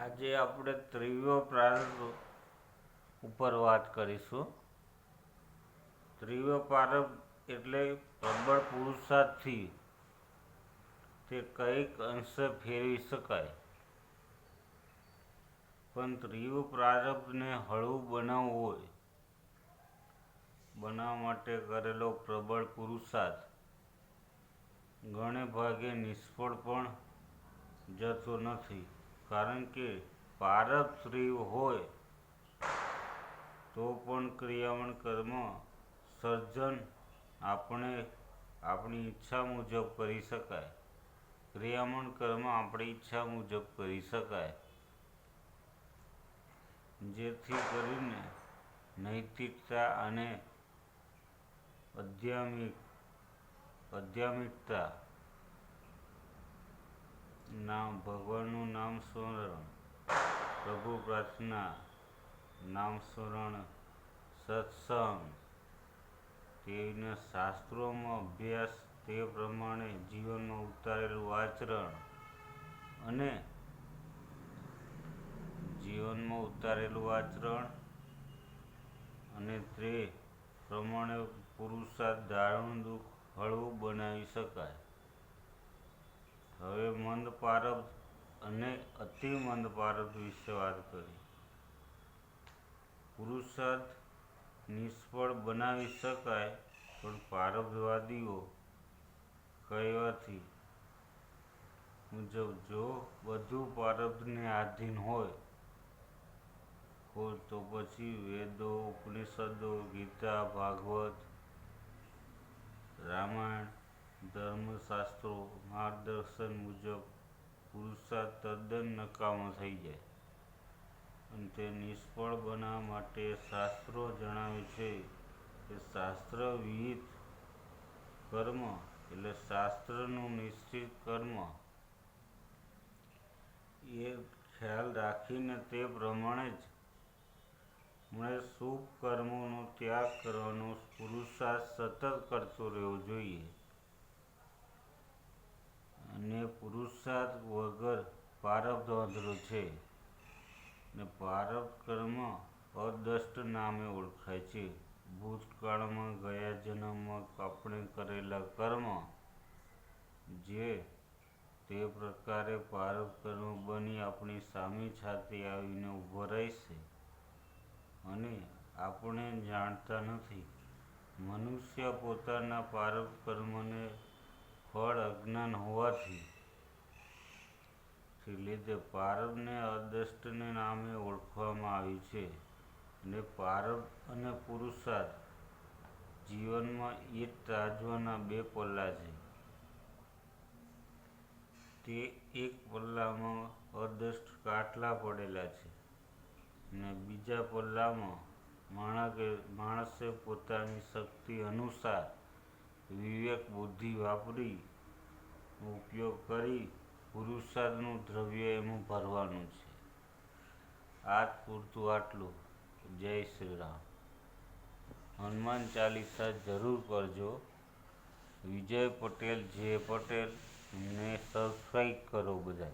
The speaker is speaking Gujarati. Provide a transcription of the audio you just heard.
આજે આપણે ત્રિવ્ય પ્રારંભ ઉપર વાત કરીશું. ત્રિવ્ય પ્રારંભ એટલે પ્રબળ પુરુષાર્થથી તે કંઈક અંશે ફેરવી શકાય. પણ ત્રિવ્ય પ્રારંભને હળવું બનાવવું હોય, બનાવવા માટે કરેલો પ્રબળ પુરુષાર્થ ઘણે ભાગે નિષ્ફળ પણ જતો નથી. કારણ કે પારબ સ્ત્રી હોય, તો પણ ક્રિયામણ કર્મ સર્જન આપણે, આપણી ઈચ્છા મુજબ કરી શકાય. ક્રિયામણ કર્મ આપણી ઈચ્છા મુજબ કરી શકાય. જેથી કરીને નૈતિકતા અને અધ્યામિક આધ્યાત્મિકતા નામ ભગવાનનું નામ સ્મરણ પ્રભુ પ્રાર્થના, નામ સ્મરણ સત્સંગ. તેના શાસ્ત્રોમાં અભ્યાસ તે પ્રમાણે જીવનમાં ઉતારેલું આચરણ અને જીવનમાં ઉતારેલું આચરણ અને તે પ્રમાણે પુરુષાર્થ દારૂણ દુઃખ, હળવું બનાવી શકાય. હવે મંદ પારબ અને અતિ મંદ પારબ વિશે વાત કરી. પુરુષાર્થ નિષ્ફળ બનાવી શકાય, પણ પારબ્ધવાદીઓ કહેવાથી મુજબ જો બધું પારબ્ધને આધીન હોય તો પછી વેદો, ઉપનિષદો, ગીતા, ભાગવત, રામાયણ ધર્મશાસ્ત્રો માર્ગદર્શન મુજબ પુરુષાર્થ તદ્દન નકામો થઈ જાય. અને તે નિષ્ફળ બનાવવા માટે શાસ્ત્રો જણાવે છે કે શાસ્ત્ર વિહિત કર્મ એટલે શાસ્ત્રનું નિશ્ચિત કર્મ. એ ખ્યાલ રાખીને તે પ્રમાણે જ મને શુભ કર્મોનો ત્યાગ કરવાનો પુરુષાર્થ સતત કરતો રહેવો જોઈએ. અને પુરુષાર્થ વગર પારબ્ધ અધરું છે. ને પારબ્ધ કર્મ અદષ્ટ નામે ઓળખાય છે. ભૂતકાળમાં ગયા જન્મમાં આપણે કરેલા કર્મ જે તે પ્રકારે પારબ્ધ કર્મ બની આપણી સામે છાતી આવીને ઊભો રહેશે અને આપણે જાણતા નથી. મનુષ્ય પોતાના પારબ્ધ કર્મને અજ્ઞાન હોવાથી લીધે પારબને અદષ્ટને નામે ઓળખવામાં આવી છે અને પારબ અને પુરુષાર્થ જીવનમાં ઈટ તાજવાના બે પલ્લા છે. તે એક પલ્લામાં અદ્રષ્ટ કાટલા પડેલા છે અને બીજા પલ્લામાં માણકે, માણસે પોતાની શક્તિ અનુસાર વિવેક બુદ્ધિ વાપરી ઉપયોગ કરી પુરુષાર્થનું દ્રવ્ય એમાં ભરવાનું છે. આજ પૂરતું આટલું. જય શ્રી રામ હનુમાન ચાલીસા જરૂર કરજો. વિજય પટેલ, જે પટેલ, ને સબસ્ક્રાઈબ કરો બધાય.